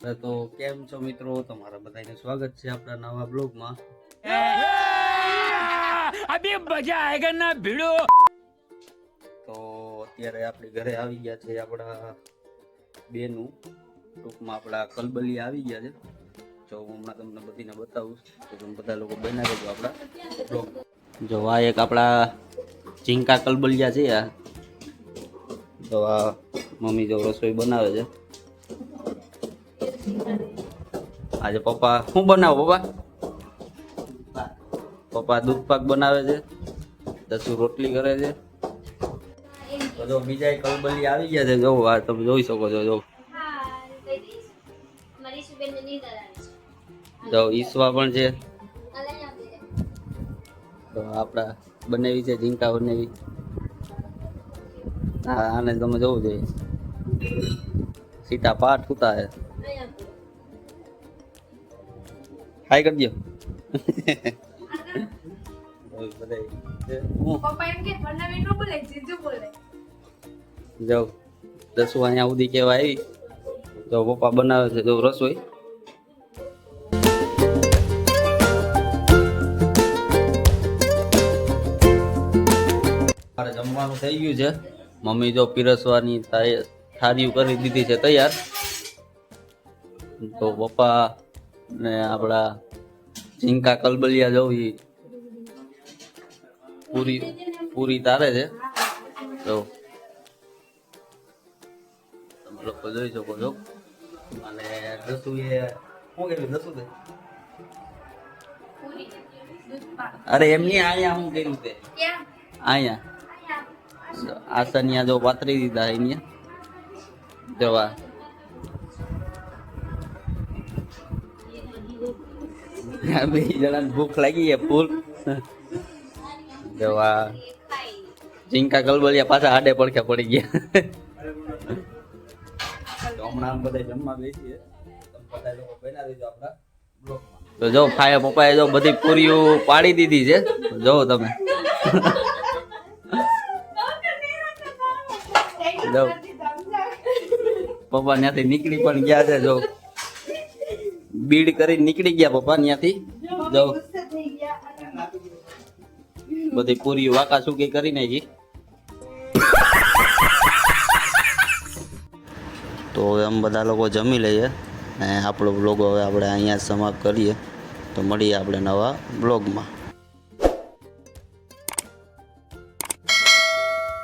તો કેમ છો મિત્રો? તમારા બધાને સ્વાગત છે આપણા નવા બ્લોગમાં. અભી મજા આયગા ના ભીડો. તો અત્યારે આપણે ઘરે આવી ગયા છે આપણા બેનું. ટૂંકમાં આપણા કલબલી આવી ગયા છે. જો હું હમણાં તમને બધીને બતાવું તો તમે બધા લોકો બનાવી દો આપણા બ્લોગ. જો આ એક આપણા ઝીંકા કલબલિયા છે આ. તો આ મમ્મી જો રસોઈ બનાવે છે. આજે પપ્પા શું બનાવો પપ્પા? પપ્પા દૂધ પાક બનાવે છે, દસુ રોટલી કરે છે. તો જો બીજા કલબલી આવી ગયા છે, જો આ તમે જોઈ શકો છો, જો. જો ઈસવા પણ છે. તો આપણા બનાવી છે, ઝીંકા બનાવી. હા, આને તમે જોવું જોઈએ. સીતા પાઠ ઉતા હે. હાય કરી બોલે જાઉં દસુ અહીંયા સુધી કેવા આવી જો પપ્પા બનાવે છે જો રસોઈ. જમવાનું થઈ ગયું છે. મમ્મી જો પીરસવાની થાય- થાળીઓ કરી દીધી છે તૈયાર. તો પપ્પા ને આપણા ઝીંકા કલબલિયા જવું એ પૂરી પૂરી તારે છે. તો તમે લોકો જોઈ શકો છો. અને દસુ એ શું કર્યું તે અરે એમની અહીંયા શું કર્યું તે? અહીંયા. આસનિયા જો પાથરી દીધા અહીંયા. જવા. બે જણાને ભૂખ લાગી છે ફૂલ. જવા. ચિંકા કલબલિયા પાછા આડે પડખે પડી ગયા. તો હમણાં બધા જમવા બેસીએ. તમે બધા લોકો બનાવી દેજો આપણા તો જો ફાયા પપ્પાએ જો બધી પૂરીઓ પાડી દીધી છે. જો તમે. જો. પપ્પા ત્યાંથી નીકળી પણ ગયા છે, જો. બીડ કરી નીકળી ગયા પપ્પા ત્યાંથી જો. બધી પૂરી વાકા સુકી કરી નાખી તો હવે અમે બધા લોકો જમી લઈએ અને આપણો બ્લોગ હવે આપણે અહીંયા સમાપ્ત કરીએ. તો મળીએ આપણે નવા બ્લોગમાં